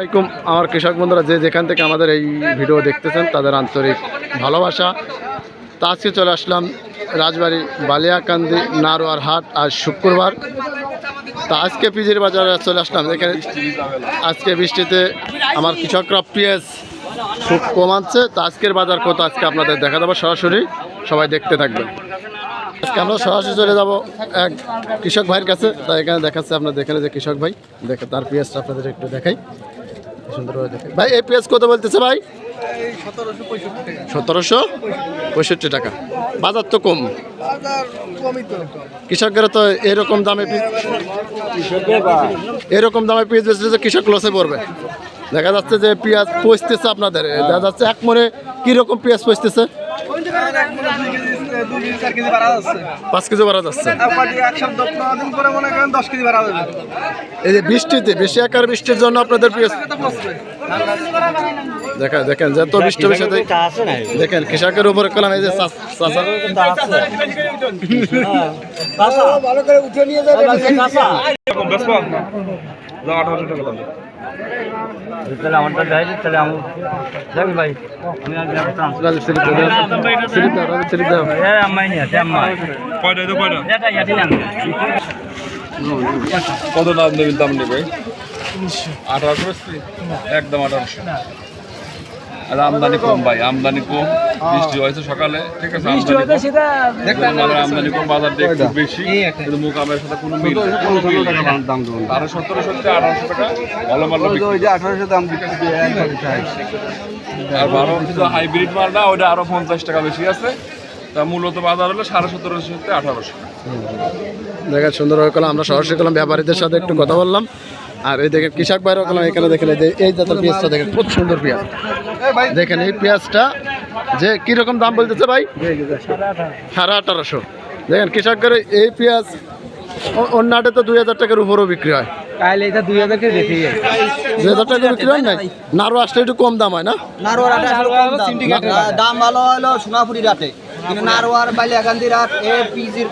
আসসালামাইকুম আমার কৃষক বন্ধুরা, যে যেখান থেকে আমাদের এই ভিডিও দেখতেছেন, তাদের আন্তরিক ভালোবাসা। তা আজকে চলে আসলাম রাজবাড়ি বালিয়াকান্দি নারোয়ার হাট আজ শুক্রবার। তা আজকে পিজির বাজারে চলে আসলাম। এখানে আজকে বৃষ্টিতে আমার কৃষকরা পেঁয়াজ খুব কম আনছে। তা আজকের বাজার কত আজকে আপনাদের দেখা দেবো সরাসরি। সবাই দেখতে থাকবেন। আজকে আমরা সরাসরি চলে যাব এক কৃষক ভাইয়ের কাছে। তা এখানে দেখাচ্ছে আপনার এখানে যে কৃষক ভাই, দেখে তার পেঁয়াজটা আপনাদের একটু দেখাই। ভাই কত বলতেছে ভাই? সতেরোশো পঁয়ষট্টি টাকা। বাজার তো কম। তো এরকম দামে এরকম দামে কৃষক লসে পড়বে। দেখা যাচ্ছে যে পেঁয়াজ পচতেছে আপনাদের। দেখা যাচ্ছে এক মনে কীরকম পেঁয়াজ পচতেছে? পাঁচ কেজি বাড়া যাচ্ছে। এই যে বৃষ্টিতে বেশি আকার বৃষ্টির জন্য আপনাদের পেঁয়াজ দেখেন দেখেন যত বৃষ্টি বেশি দেখেন কৃষকের উপরে কলাম এই যে চাষ- চাষা তাহলে আমারটা যাই তাহলে আমি যাবি ভাই। আমি রাজীব স্লিপ দাও স্লিপ দাও রাজীব স্লিপ দাও। এ আম্মাই নিয়ে আছে আম্মাই। কয়টা তো কয়টা? এটা ইয়াটি না কত দাম দেবেন দাম নেবে? আঠারোশো? একদম আঠারোশো। আর আমদানি কম ভাই আমদানি কম। বৃষ্টি হয়েছে সকালে ঠিক আছে আমদানি কম। মানে আমদানি কম বাজার দিয়ে একটু বেশি কিন্তু মুকামের সাথে কোনো মিল নেই, কোনো মিল নেই। তারা সতেরো সত্যি আঠারোশো টাকা ভালো মাল আঠারোশো দাম আর বারো কিন্তু হাইব্রিড মালটা ওটা আরও পঞ্চাশ টাকা বেশি আছে। তা মূলত বাজার হলো সাড়ে সতেরোশো থেকে আঠারোশো। দেখেন সুন্দরভাবে কলাম আমরা সরাসরি কলাম ব্যাপারীদের সাথে একটু কথা বললাম। আর এই দেখেন কৃষক বাইরেও কলাম এখানে দেখেন এই যে- এই জাতের পেঁয়াজটা দেখেন খুব সুন্দর পেঁয়াজ। দেখেন এই পেঁয়াজটা যে কীরকম দাম বলতেছে ভাই? সাড়ে আঠারোশো। দেখেন কৃষকের এই পেঁয়াজ অন্যটা অন্য আটে তো দুই হাজার টাকার উপরও বিক্রি হয়। কাইলে এটা দুই হাজার টাকা দেখি দুই হাজার টাকা বিক্রি হয় নাই? নারো আসলে একটু কম দাম হয় না? দাম। দাম ভালো হলো সোনাপুরি রাটে নারোয়ার বালিয়াকান্দি রাট এ পিজির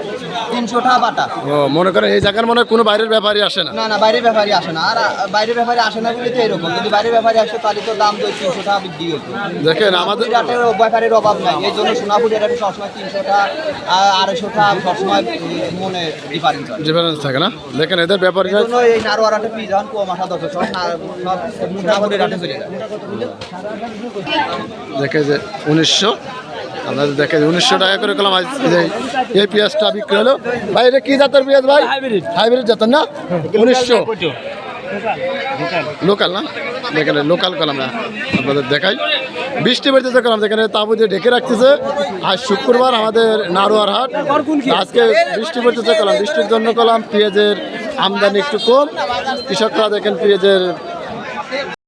তিনশো টাকা বাটা। ও মনে করেন এই জায়গার মনে হয় কোনো বাইরের ব্যাপারই আসে না। না না বাইরের ব্যাপারই আসে না। আর বাইরের ব্যাপারে আসে না বলে তো এরকম। যদি বাইরের ব্যাপারে আসে তাহলে তো দাম তো তিনশো টাকা বৃদ্ধি হতো। দেখেন আমাদের রাটের ব্যাপারের অভাব নাই। এই জন্য সোনাপুরি রাটে সবসময় তিনশো টাকা আড়াইশো টাকা সবসময় মনে ডিফারেন্স ডিফারেন্স থাকে না? দেখেন এদের ব্যাপারী এই নারোয়ার হাটে পিজ যখন কম আসা দরকার সব না- রাটে চলে যায়। দেখে যে উনিশশো আপনাদের দেখে উনিশশো টাকা করে করলাম আজ এই পেঁয়াজটা বিক্রি হলো। ভাই এটা কি জাতের পেঁয়াজ ভাই? হাইব্রিড জাতের না? উনিশশো। লোকাল না দেখেন লোকাল কলাম না আপনাদের দেখাই। বৃষ্টি বেড়তেছে কলাম যেখানে তাবু দিয়ে ঢেকে রাখতেছে। আজ শুক্রবার আমাদের নারোয়ার হাট। আজকে বৃষ্টি পড়তেছে কলাম বৃষ্টির জন্য কলাম পেঁয়াজের আমদানি একটু কম। কৃষকরা দেখেন পেঁয়াজের